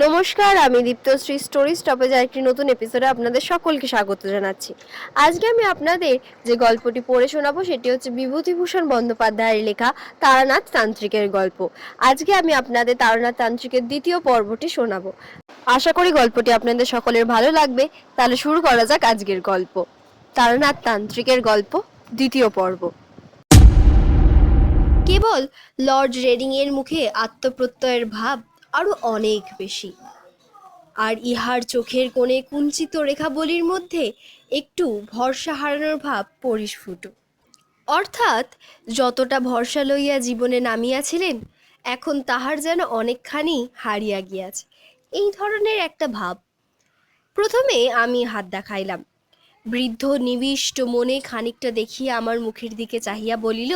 নমস্কার, আমি দীপ্তশ্রী story stoppage একটি নতুন এপিসোডে আপনাদের সকলকে স্বাগত জানাচ্ছি। আজকে আমি আপনাদের যে গল্পটি পড়ে শোনাবো, সেটি হচ্ছে বিভূতিভূষণ বন্দ্যোপাধ্যায়ের লেখা তারানাথ তান্ত্রিকের গল্প। আজকে আমি আপনাদের তারানাথ তান্ত্রিকের দ্বিতীয় পর্বটি শোনাবো। আশা করি গল্পটি আপনাদের সকলের ভালো লাগবে। তাহলে শুরু করা যাক আজকের গল্প। তারানাথ তান্ত্রিকের গল্প, দ্বিতীয় পর্ব। কেবল লর্ড রেডিংয়ের মুখে আত্মপ্রত্যয়ের ভাব আরও অনেক বেশি। আর ইহার চোখের কোণে কুঞ্চিত রেখাবলির মধ্যে একটু ভরসা হারানোর ভাব পরিস্ফুট। অর্থাৎ যতটা ভরসা লইয়া জীবনে নামিয়াছিলেন, এখন তাহার যেন অনেকখানি হারিয়া গিয়াছে। এই ধরনের একটা ভাব। প্রথমে আমি হাত দেখাইলাম। বৃদ্ধ নিবিষ্ট মনে খানিকটা দেখিয়া আমার মুখের দিকে চাহিয়া বলিল,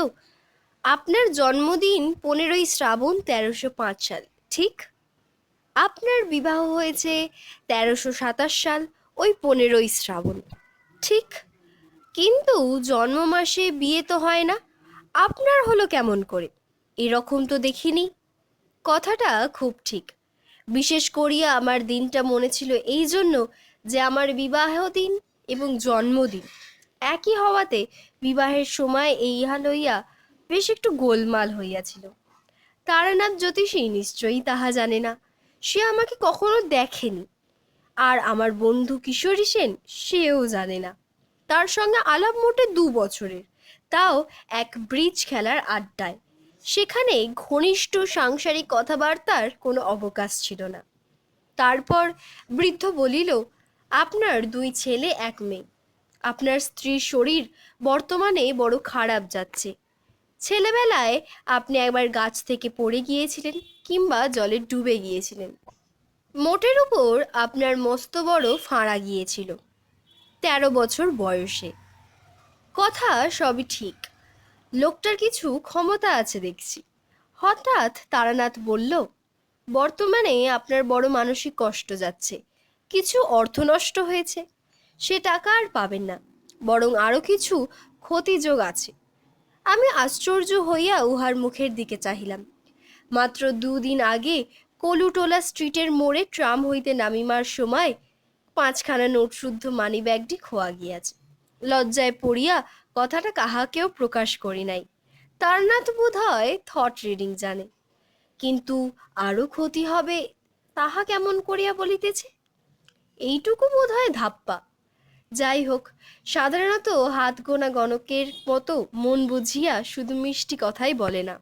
আপনার জন্মদিন পনেরোই শ্রাবণ তেরোশো পাঁচ সাল। ঠিক? আপনার বিবাহ হয়েছে তেরোশো সাতাশ সাল, ওই পনেরোই শ্রাবণ। ঠিক? কিন্তু জন্ম মাসে বিয়ে তো হয় না। আপনার হলো কেমন করে? এরকম তো দেখিনি। কথাটা খুব ঠিক। বিশেষ করিয়া আমার দিনটা মনে ছিল এই জন্য যে আমার বিবাহ দিন এবং জন্মদিন। একই হওয়াতে বিবাহের সময় এই লইয়া বেশ একটু গোলমাল হইয়াছিল। তারানাথ জ্যোতিষী নিশ্চয়ই তাহা জানে না। সে আমাকে কখনো দেখেনি। আর আমার বন্ধু কিশোরী সেন সেও জানে না। তার সঙ্গে আলাপ মোটে দু বছরের। তাও এক ব্রিজ খেলার আড্ডায়। সেখানে ঘনিষ্ঠ সাংসারিক কথাবার্তার কোনো অবকাশ ছিল না। তারপর বৃদ্ধ বলিল, আপনার দুই ছেলে এক মেয়ে। আপনার স্ত্রীর শরীর বর্তমানে বড় খারাপ যাচ্ছে। ছেলেবেলায় আপনি একবার গাছ থেকে পড়ে গিয়েছিলেন কিংবা জলে ডুবে গিয়েছিলেন। মোটের উপর আপনার মস্ত বড় ফাঁড়া গিয়েছিল তেরো বছর বয়সে। কথা সবই ঠিক। লোকটার কিছু ক্ষমতা আছে দেখছি। হঠাৎ তারানাথ বলল, বর্তমানে আপনার বড় মানসিক কষ্ট যাচ্ছে। কিছু অর্থ নষ্ট হয়েছে। সে টাকা আর পাবেন না। বরং আরও কিছু ক্ষতিযোগ আছে। আমি আশ্চর্য হইয়া উহার মুখের দিকে চাহিলাম। মাত্র দুদিন আগে কলুটোলা স্ট্রিটের মোড়ে ট্রাম হইতে নামিমার সময় পাঁচখানা নোট শুদ্ধ মানি ব্যাগটি খোয়া গিয়াছে। লজ্জায় পড়িয়া কথাটা কাহাকেও প্রকাশ করি নাই। তার না তো বোধ হয় থট রিডিং জানে। কিন্তু আরও ক্ষতি হবে তাহা কেমন করিয়া বলিতেছে? এইটুকু বোধ হয় ধাপ্পা। যাই হোক সাধারণত হাত গোনা গণকের মতো মন বুঝিয়া শুধু মিষ্টি কথাই বলে না।